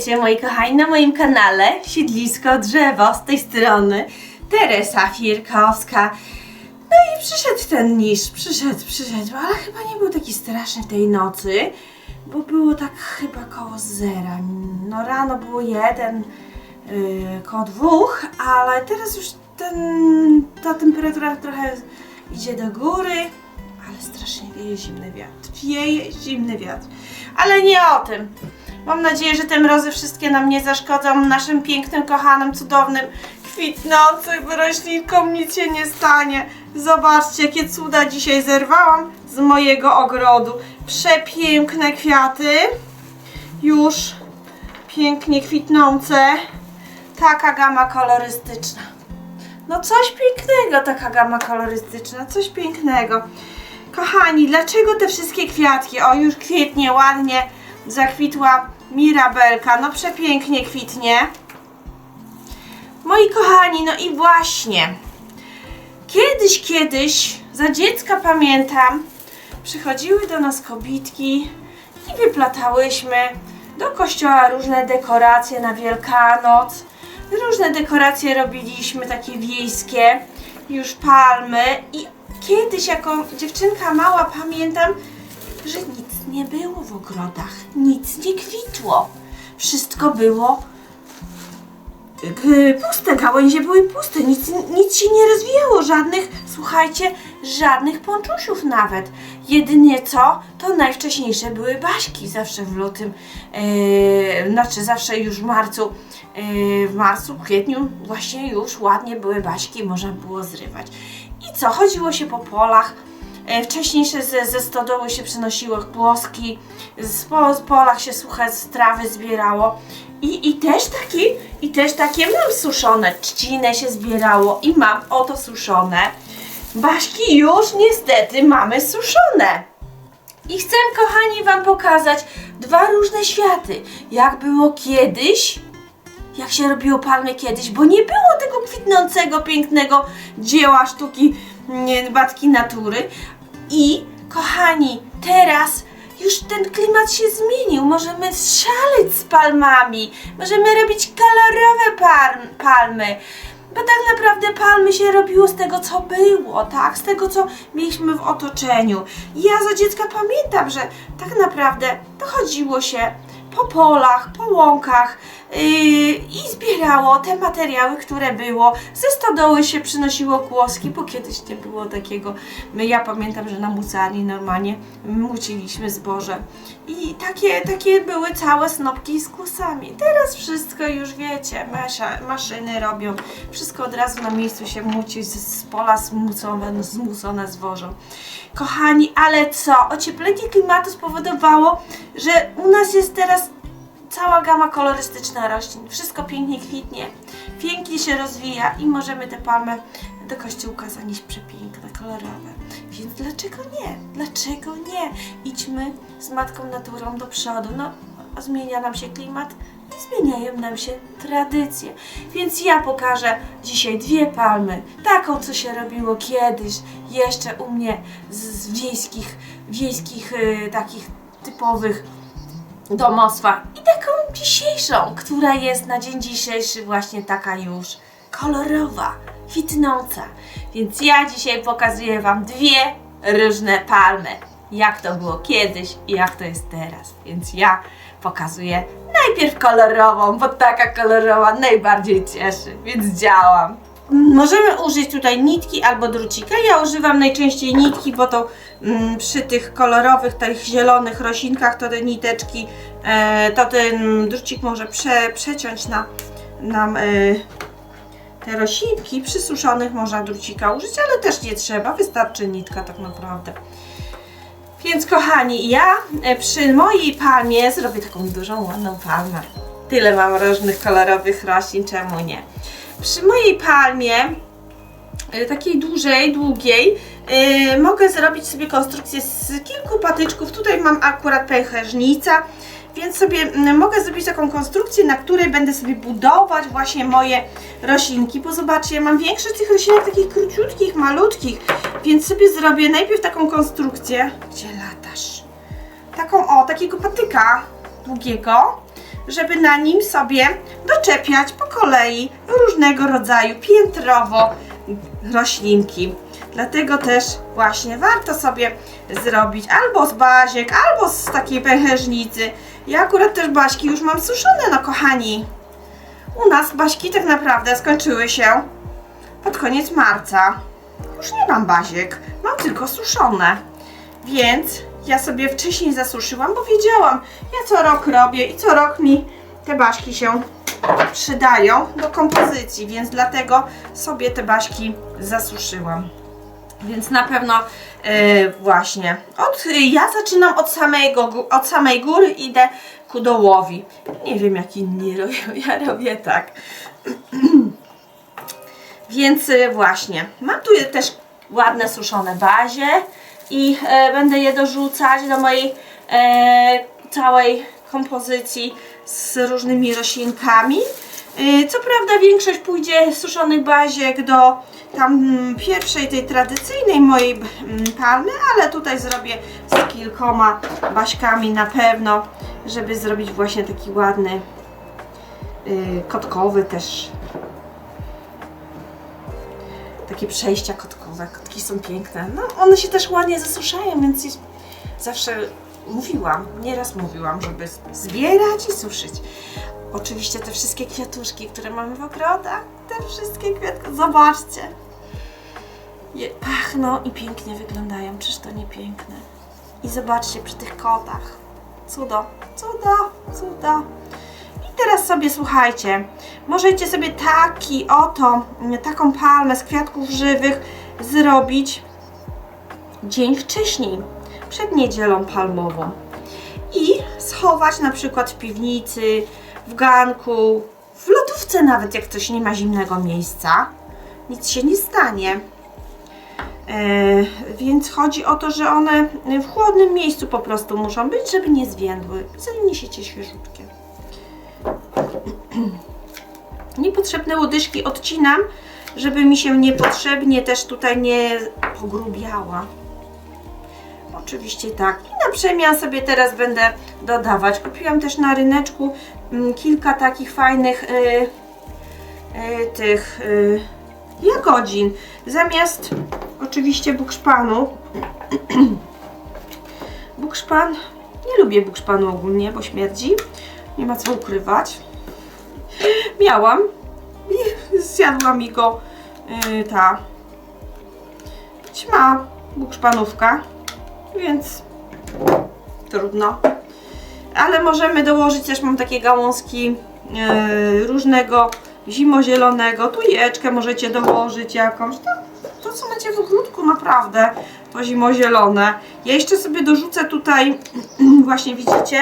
Witajcie moi kochani na moim kanale Siedlisko Drzewo z tej strony Teresa Firkowska. No i przyszedł ten niż, przyszedł, przyszedł, ale chyba nie był taki straszny tej nocy, bo było tak chyba koło zera. No rano było jeden, yy, koło dwóch, ale teraz już ten, ta temperatura trochę idzie do góry, ale strasznie wieje zimny wiatr. Wieje zimny wiatr. Ale nie o tym. Mam nadzieję, że te mrozy wszystkie nam nie zaszkodzą naszym pięknym, kochanym, cudownym, kwitnącym roślinkom nic się nie stanie. Zobaczcie, jakie cuda dzisiaj zerwałam z mojego ogrodu. Przepiękne kwiaty. Już pięknie kwitnące. Taka gama kolorystyczna. No coś pięknego taka gama kolorystyczna, coś pięknego. Kochani, dlaczego te wszystkie kwiatki? O, już kwietnie, ładnie zakwitła mirabelka. No przepięknie kwitnie. Moi kochani, no i właśnie. Kiedyś, kiedyś, za dziecka pamiętam, przychodziły do nas kobitki i wyplatałyśmy do kościoła różne dekoracje na Wielkanoc. Różne dekoracje robiliśmy, takie wiejskie, już palmy. I kiedyś, jako dziewczynka mała, pamiętam, że nie było w ogrodach, nic nie kwitło. Wszystko było G- puste, gałęzie były puste, nic, nic się nie rozwijało, żadnych, słuchajcie, żadnych ponczusiów nawet. Jedynie co, to najwcześniejsze były baśki, zawsze w lutym, yy, znaczy zawsze już w marcu, yy, w marcu, w kwietniu właśnie już ładnie były baśki, można było zrywać. I co, chodziło się po polach, E, Wcześniejsze ze, ze stodoły się przynosiło głoski, z, po, z polach się suche z trawy zbierało i, i też takie, i też takie mam suszone, trzcinę się zbierało i mam oto suszone. Baśki już niestety mamy suszone. I chcę, kochani, Wam pokazać dwa różne światy. Jak było kiedyś, jak się robiło palmy kiedyś, bo nie było tego kwitnącego, pięknego dzieła sztuki nie, batki natury. I kochani, teraz już ten klimat się zmienił. Możemy szaleć z palmami, możemy robić kolorowe palmy. Bo tak naprawdę palmy się robiło z tego, co było, tak? Z tego, co mieliśmy w otoczeniu. Ja za dziecka pamiętam, że tak naprawdę to chodziło się po polach, po łąkach yy, i zbierało te materiały, które było. Ze stodoły się przynosiło kłoski, bo kiedyś nie było takiego. My, ja pamiętam, że na mucarni normalnie muciliśmy zboże. I takie, takie były całe snopki z kłosami. Teraz wszystko już wiecie, masza, maszyny robią. Wszystko od razu na miejscu się muci, z, z pola zmucone, zmucone zwożą. Kochani, ale co? Ocieplenie klimatu spowodowało, że u nas jest teraz cała gama kolorystyczna roślin. Wszystko pięknie kwitnie, pięknie się rozwija i możemy te palmy do kościółka zanieść przepiękne, kolorowe. Więc dlaczego nie? Dlaczego nie? Idźmy z Matką Naturą do przodu. No, zmienia nam się klimat zmieniają nam się tradycje. Więc ja pokażę dzisiaj dwie palmy. Taką, co się robiło kiedyś, jeszcze u mnie z, z wiejskich, wiejskich y, takich typowych domostwach i taką dzisiejszą, która jest na dzień dzisiejszy właśnie taka już kolorowa, kwitnąca. Więc ja dzisiaj pokazuję Wam dwie różne palmy. Jak to było kiedyś i jak to jest teraz. Więc ja pokazuję najpierw kolorową, bo taka kolorowa najbardziej cieszy, więc działam. Możemy użyć tutaj nitki albo drucika. Ja używam najczęściej nitki, bo to przy tych kolorowych, tych zielonych roślinkach to te niteczki, e, to ten drucik może prze, przeciąć na, nam e, te roślinki. Przy suszonych można drucika użyć, ale też nie trzeba, wystarczy nitka tak naprawdę. Więc kochani, ja e, przy mojej palmie zrobię taką dużą, ładną palmę. Tyle mam różnych kolorowych roślin, czemu nie? Przy mojej palmie, takiej dużej, długiej, e, mogę zrobić sobie konstrukcję z kilku patyczków. Tutaj mam akurat pęcherzynica, więc sobie mogę zrobić taką konstrukcję, na której będę sobie budować właśnie moje roślinki, bo zobaczcie, ja mam większość tych roślinek takich króciutkich, malutkich, więc sobie zrobię najpierw taką konstrukcję, gdzie latasz? Taką, o, takiego patyka długiego żeby na nim sobie doczepiać po kolei różnego rodzaju piętrowo roślinki. Dlatego też właśnie warto sobie zrobić albo z baziek, albo z takiej pęcherzynicy. Ja akurat też baśki już mam suszone, no kochani. U nas baśki tak naprawdę skończyły się pod koniec marca. Już nie mam baziek, mam tylko suszone. Więc ja sobie wcześniej zasuszyłam, bo wiedziałam, ja co rok robię i co rok mi te baśki się przydają do kompozycji, więc dlatego sobie te baśki zasuszyłam. Więc na pewno e, właśnie od, ja zaczynam od, samego, od samej góry, idę ku dołowi. Nie wiem jak inni robią, ja robię tak. Więc e, właśnie, mam tu też ładne suszone bazie i e, będę je dorzucać do mojej e, całej kompozycji z różnymi roślinkami. E, co prawda większość pójdzie suszonych baziek do tam mm, pierwszej, tej tradycyjnej mojej mm, palmy, ale tutaj zrobię z kilkoma baśkami na pewno, żeby zrobić właśnie taki ładny y, kotkowy też takie przejścia kotkowe. Kotki są piękne. No, one się też ładnie zasuszają, więc zawsze mówiłam, nieraz mówiłam, żeby zbierać i suszyć. Oczywiście te wszystkie kwiatuszki, które mamy w ogrodach, te wszystkie kwiatki, zobaczcie. Je, pachną i pięknie wyglądają, czyż to nie piękne? I zobaczcie przy tych kotach. Cudo, cudo, cudo. I teraz sobie słuchajcie, możecie sobie taki oto, mm, taką palmę z kwiatków żywych zrobić dzień wcześniej, przed niedzielą palmową. I schować na przykład w piwnicy, w ganku, w lodówce nawet, jak ktoś nie ma zimnego miejsca. Nic się nie stanie. E, więc chodzi o to, że one w chłodnym miejscu po prostu muszą być, żeby nie zwiędły. Zanim niesiecie świeżutkie. Niepotrzebne łodyżki odcinam, żeby mi się niepotrzebnie też tutaj nie pogrubiała. Oczywiście tak. I na przemian sobie teraz będę dodawać. Kupiłam też na ryneczku mm, kilka takich fajnych y, y, tych y, jagodzin. Zamiast oczywiście bukszpanu. bukszpan. Nie lubię bukszpanu ogólnie, bo śmierdzi. Nie ma co ukrywać. Miałam i zjadła mi go y, ta ćma bukszpanówka, więc trudno. Ale możemy dołożyć też, mam takie gałązki y, różnego zimozielonego, tujeczkę możecie dołożyć jakąś, to, to co macie w ogródku naprawdę, to zimozielone. Ja jeszcze sobie dorzucę tutaj, właśnie widzicie,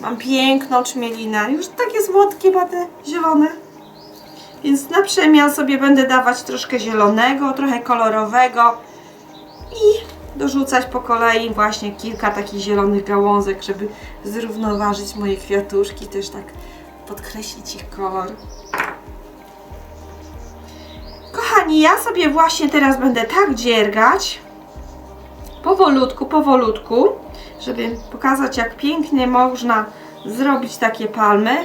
mam piękną czmielinę, już takie słodkie ma te zielone. Więc na przemian sobie będę dawać troszkę zielonego, trochę kolorowego i dorzucać po kolei właśnie kilka takich zielonych gałązek, żeby zrównoważyć moje kwiatuszki, też tak podkreślić ich kolor. Kochani, ja sobie właśnie teraz będę tak dziergać, powolutku, powolutku, żeby pokazać jak pięknie można zrobić takie palmy.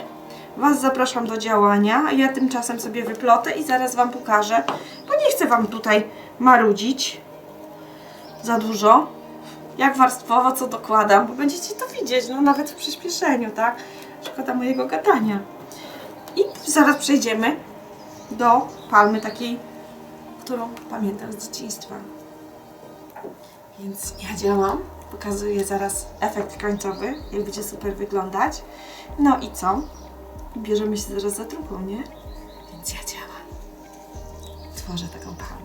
Was zapraszam do działania, ja tymczasem sobie wyplotę i zaraz Wam pokażę, bo nie chcę Wam tutaj marudzić za dużo, jak warstwowo co dokładam, bo będziecie to widzieć, no nawet w przyspieszeniu, tak? Szkoda mojego gadania. I zaraz przejdziemy do palmy takiej, którą pamiętam z dzieciństwa. Więc ja działam, pokazuję zaraz efekt końcowy, jak będzie super wyglądać. No i co? Bierzemy się zaraz za drugą, nie? Więc ja działam. Tworzę taką palmę.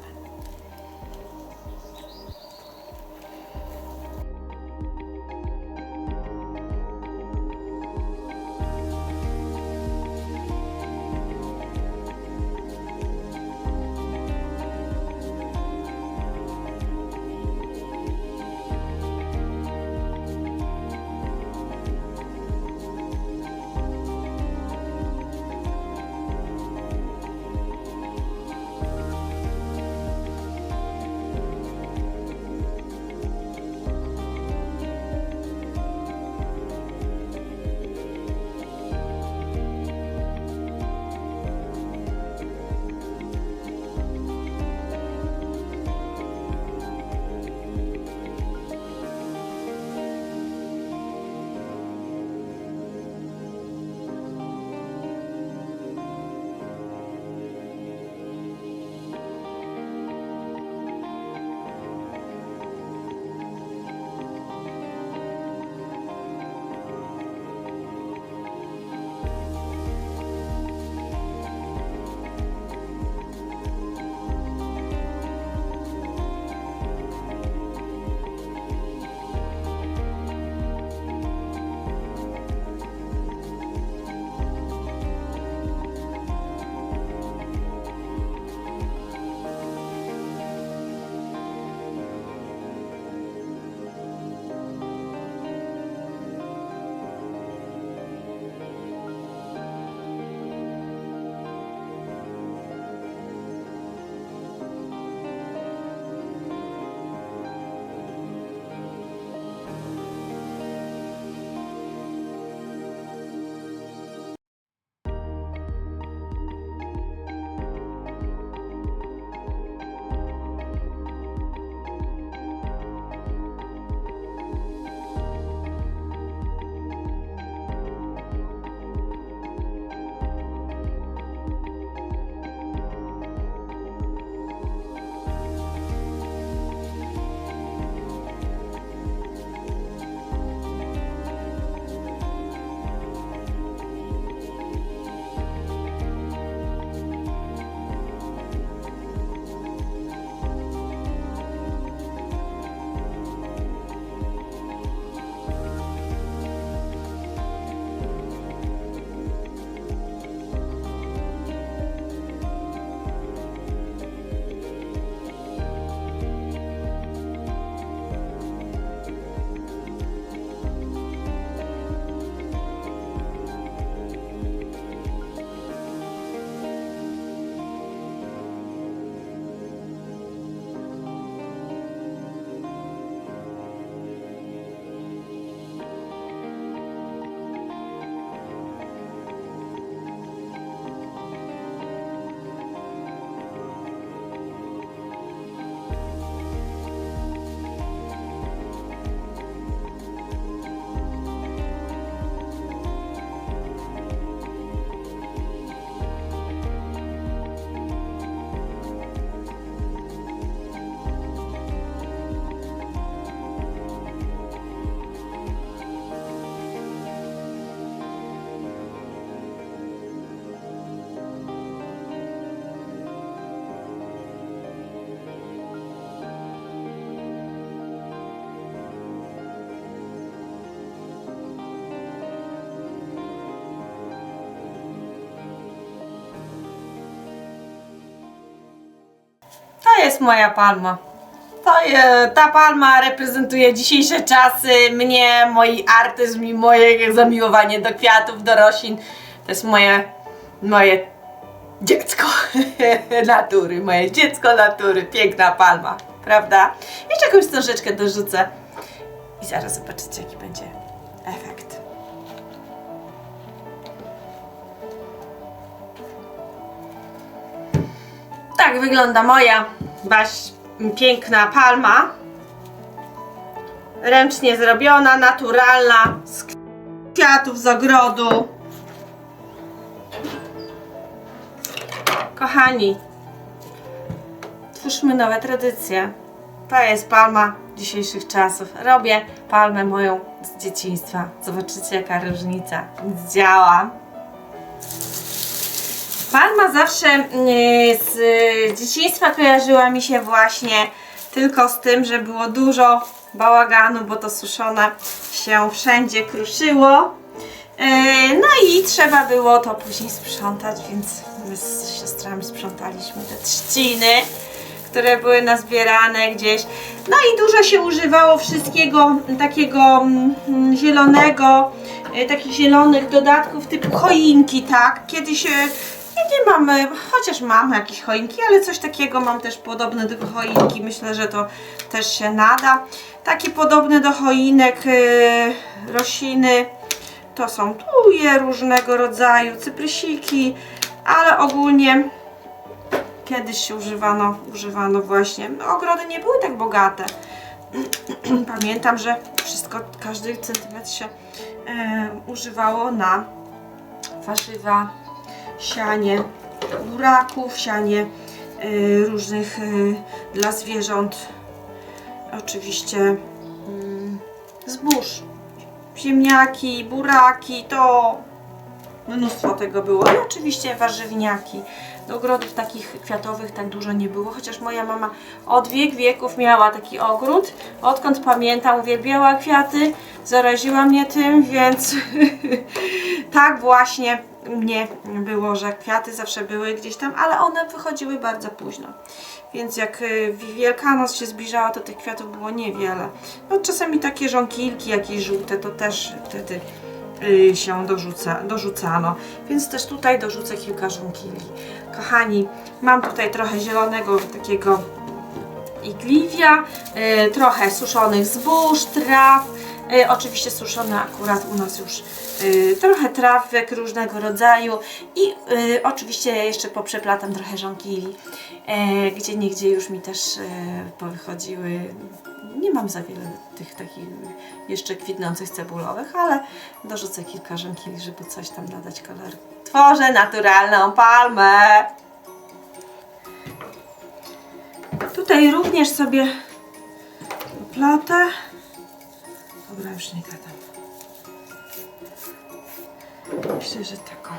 Jest moja palma. To, je, ta palma reprezentuje dzisiejsze czasy, mnie, mój artyzm i moje zamiłowanie do kwiatów, do roślin. To jest moje, moje dziecko natury, moje dziecko natury, piękna palma, prawda? Jeszcze jakąś wstążeczkę dorzucę i zaraz zobaczycie jaki będzie efekt. Tak wygląda moja baś, piękna palma. Ręcznie zrobiona, naturalna, z kwiatów z ogrodu. Kochani, twórzmy nowe tradycje. To jest palma dzisiejszych czasów. Robię palmę moją z dzieciństwa. Zobaczycie jaka różnica. Działa. Palma zawsze mm, z dzieciństwa kojarzyła mi się właśnie tylko z tym, że było dużo bałaganu, bo to suszone się wszędzie kruszyło. Yy, No i trzeba było to później sprzątać, więc my z siostrami sprzątaliśmy te trzciny, które były nazbierane gdzieś. No i dużo się używało wszystkiego takiego mm, zielonego, yy, takich zielonych dodatków typu choinki, tak? Kiedyś yy, nie, mamy, chociaż mam jakieś choinki, ale coś takiego mam też podobne do choinki. Myślę, że to też się nada. Takie podobne do choinek yy, rośliny to są tuje różnego rodzaju, cyprysiki, ale ogólnie kiedyś się używano, używano właśnie. Ogrody nie były tak bogate. Pamiętam, że wszystko, każdy centymetr się e, używało na warzywa, sianie buraków, sianie y, różnych y, dla zwierząt. Oczywiście mm, zbóż, ziemniaki, buraki, to mnóstwo tego było. I oczywiście warzywniaki. Do ogrodów takich kwiatowych tak dużo nie było, chociaż moja mama od wiek wieków miała taki ogród. Odkąd pamiętam, uwielbiała kwiaty, zaraziła mnie tym, więc tak właśnie mnie było, że kwiaty zawsze były gdzieś tam, ale one wychodziły bardzo późno. Więc jak y, Wielkanoc się zbliżała, to tych kwiatów było niewiele. No czasami takie żonkilki jakieś żółte, to też wtedy y, się dorzuca, dorzucano. Więc też tutaj dorzucę kilka żonkili. Kochani, mam tutaj trochę zielonego takiego igliwia, y, trochę suszonych zbóż, traw, oczywiście suszone akurat u nas już y, trochę trawek różnego rodzaju i y, oczywiście jeszcze poprzeplatam trochę żonkili, gdzie niegdzie już mi też powychodziły. Nie mam za wiele tych takich jeszcze kwitnących cebulowych, ale dorzucę kilka żonkili, żeby coś tam nadać kolor. Tworzę naturalną palmę. Tutaj również sobie platę. Dobra, już nie gadam. Myślę, że taką.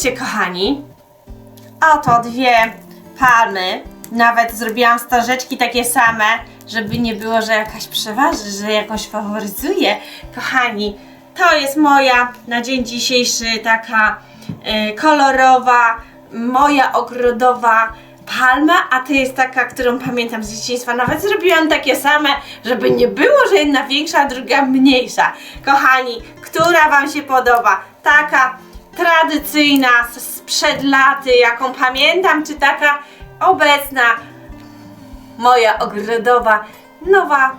Spójrzcie, kochani. Oto dwie palmy. Nawet zrobiłam starzeczki takie same, żeby nie było, że jakaś przeważy, że jakąś faworyzuje. Kochani, to jest moja na dzień dzisiejszy taka e, kolorowa, moja ogrodowa palma, a to jest taka, którą pamiętam z dzieciństwa. Nawet zrobiłam takie same, żeby nie było, że jedna większa, druga mniejsza. Kochani, która Wam się podoba? Taka tradycyjna, sprzed laty, jaką pamiętam, czy taka obecna, moja ogrodowa, nowa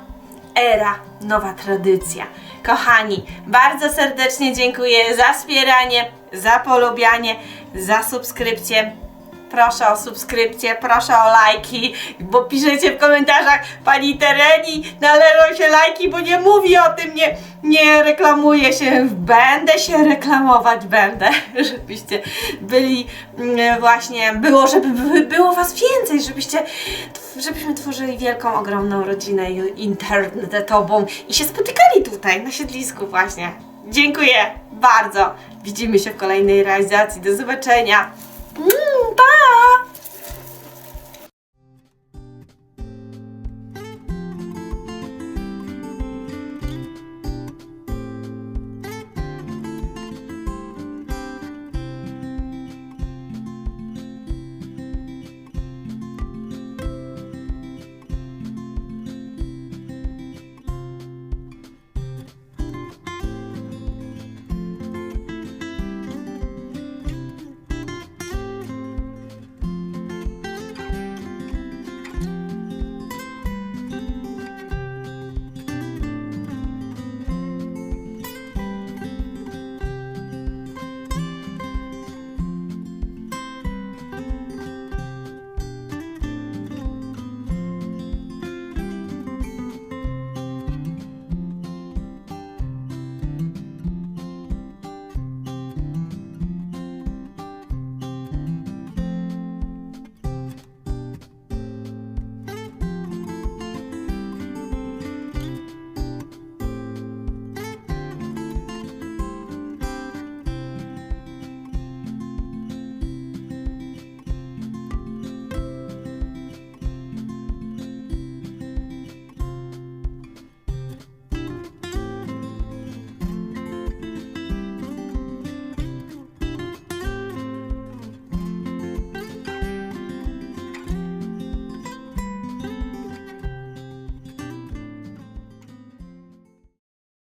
era, nowa tradycja. Kochani, bardzo serdecznie dziękuję za wspieranie, za polubianie, za subskrypcję. Proszę o subskrypcję, proszę o lajki, bo piszecie w komentarzach Pani Tereni, należą się lajki, bo nie mówi o tym, nie, nie reklamuje się. Będę się reklamować, będę, żebyście byli mm, właśnie, było, żeby by- było Was więcej, żebyście, żebyśmy tworzyli wielką, ogromną rodzinę internetową i się spotykali tutaj, na siedlisku właśnie. Dziękuję bardzo. Widzimy się w kolejnej realizacji. Do zobaczenia. 嗯棒